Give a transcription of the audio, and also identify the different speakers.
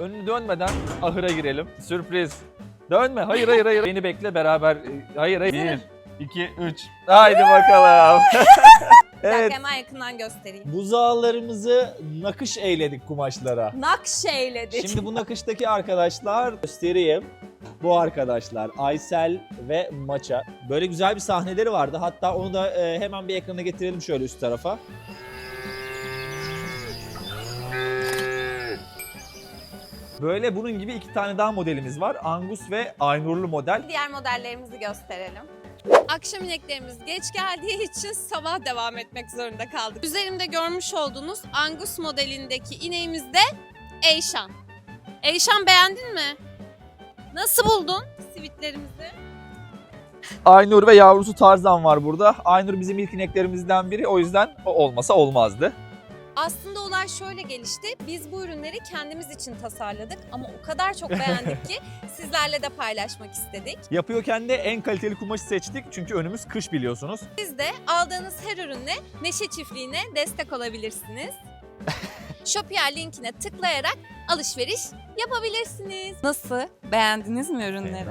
Speaker 1: Önünü dönmeden ahıra girelim. Sürpriz. Dönme. Hayır hayır hayır. Beni bekle beraber. Hayır hayır. Bir, iki, üç. Haydi bakalım.
Speaker 2: Bir dakika
Speaker 1: evet.
Speaker 2: hemen yakından göstereyim.
Speaker 3: Buzağlarımızı nakış eyledik kumaşlara.
Speaker 2: Nakşeyledik.
Speaker 3: Şimdi bu nakıştaki arkadaşlar göstereyim. Bu arkadaşlar Aysel ve Maça. Böyle güzel bir sahneleri vardı. Hatta onu da e, hemen bir ekrana getirelim şöyle üst tarafa. Böyle bunun gibi iki tane daha modelimiz var. Angus ve Aynurlu model.
Speaker 2: Diğer modellerimizi gösterelim. Akşam ineklerimiz geç geldiği için sabah devam etmek zorunda kaldık. Üzerimde görmüş olduğunuz Angus modelindeki ineğimiz de Eyşan. Eyşan beğendin mi? Nasıl buldun sivitlerimizi?
Speaker 1: Aynur ve yavrusu Tarzan var burada. Aynur bizim ilk ineklerimizden biri. O yüzden o olmasa olmazdı.
Speaker 2: Aslında olay şöyle gelişti. Biz bu ürünleri kendimiz için tasarladık ama o kadar çok beğendik ki sizlerle de paylaşmak istedik.
Speaker 1: Yapıyorken de en kaliteli kumaşı seçtik. Çünkü önümüz kış biliyorsunuz.
Speaker 2: Siz de aldığınız her ürünle Neşe Çiftliği'ne destek olabilirsiniz. Shopier linkine tıklayarak alışveriş yapabilirsiniz. Nasıl? Beğendiniz mi ürünleri?